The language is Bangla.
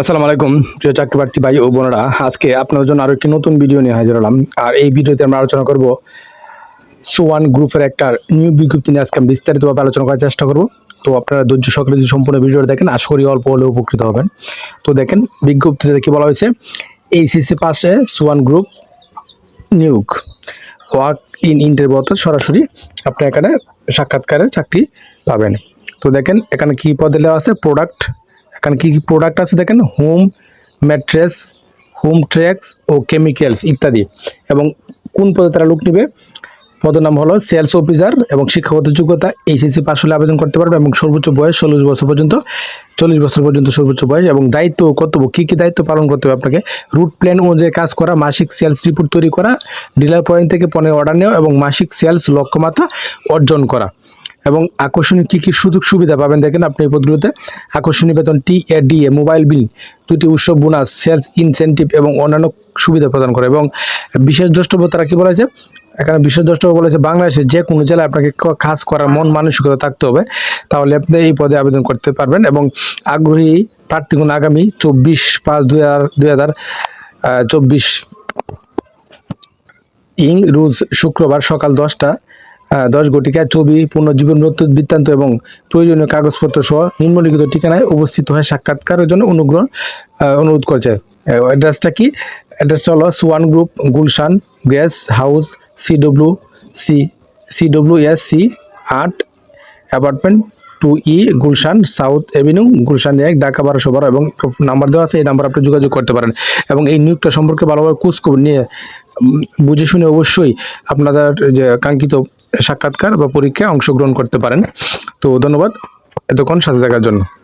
আসসালামু আলাইকুম, প্রিয় চাকরি প্রার্থী ভাই ও বোনেরা। আজকে আপনার জন্য আরও একটি নতুন ভিডিও নিয়ে হাজির হলাম। আর এই ভিডিওতে আমরা আলোচনা করব সোয়ান গ্রুপের একটা নিউ বিজ্ঞপ্তি নিয়ে। আজকে আমি বিস্তারিতভাবে আলোচনা করার চেষ্টা করব। তো আপনারা ধৈর্য সহকারে যদি সম্পূর্ণ ভিডিওটা দেখেন, আশা করি অল্প হলেও উপকৃত হবেন। তো দেখেন, বিজ্ঞপ্তিতে কি বলা হয়েছে? এই এইসিসি পাশে সোয়ান গ্রুপ নিয়োগ। ওয়ার্ক ইন ইন্টারভিউ অর্থাৎ সরাসরি আপনি এখানে সাক্ষাৎকারে চাকরি পাবেন। তো দেখেন, এখানে কী পদে দেওয়া আছে? প্রোডাক্ট এখানে কী কী প্রোডাক্ট আছে দেখেন? হোম ম্যাট্রেস হোম ট্র্যাক্স ও কেমিক্যালস ইত্যাদি। এবং কোন পদে তারা লোক নেবে? পদের নাম হলো সেলস অফিসার এবং শিক্ষাগত যোগ্যতা এইচএসসি পাস হলে আবেদন করতে পারবে এবং সর্বোচ্চ বয়স চল্লিশ বছর পর্যন্ত, চল্লিশ বছর পর্যন্ত সর্বোচ্চ বয়স এবং দায়িত্ব ও কর্তব্য কী কী দায়িত্ব পালন করতে হবে আপনাকে? রুট প্ল্যান অনুযায়ী কাজ করা, মাসিক সেলস রিপোর্ট তৈরি করা ডিলার পয়েন্ট থেকে পণ্যের অর্ডার নেওয়া এবং মাসিক সেলস লক্ষ্যমাত্রা অর্জন করা। এবং আকর্ষণীয় কী কী সুযোগ সুবিধা পাবেন দেখেন আপনি এই পদগুলোতে আকর্ষণীয় বেতন টি A D A mobile bill দুটি উৎসব বোনাস সেলস ইনসেন্টিভ এবং অন্যান্য সুবিধা প্রদান করে। এবং বিশেষ দ্রষ্টব্য তারা কি বলেছে? এখানে বিশেষ দ্রষ্টব্য বলেছে বাংলাদেশের যে কোনো জেলায় আপনাকে কাজ করার মন মানসিকতা থাকতে হবে, তাহলে আপনি এই পদে আবেদন করতে পারবেন এবং আগ্রহী প্রার্থীগণ আগামী চব্বিশ পাঁচ দুই হাজার দুই হাজার চব্বিশ ইং রোজ শুক্রবার সকাল দশটা দশ ঘটিকায় ছবি, পুনর্জীবন বৃত্তান্ত এবং প্রয়োজনীয় কাগজপত্র সহ নিম্নলিখিত ঠিকানায় উপস্থিত হয়ে সাক্ষাৎকারের জন্য অনুগ্রহ অনুরোধ করছে। অ্যাড্রেসটা কি? অ্যাড্রেসটা হলো Swan group Gulshan gas house C W C C W S C আট apartment two E Gulshan south avenue Gulshan এক, ঢাকা বারোশো বারো এবং নাম্বার দেওয়া আছে, এই নাম্বার আপনি যোগাযোগ করতে পারেন। এবং এই নিয়োগটা সম্পর্কে ভালোভাবে খোঁজখবর নিয়ে বুঝে শুনে অবশ্যই আপনাদের যে কাঙ্ক্ষিত সাক্ষাৎকার বা পরীক্ষায় অংশগ্রহণ করতে পারেন। তো ধন্যবাদ এতক্ষণ সাথে থাকার জন্য।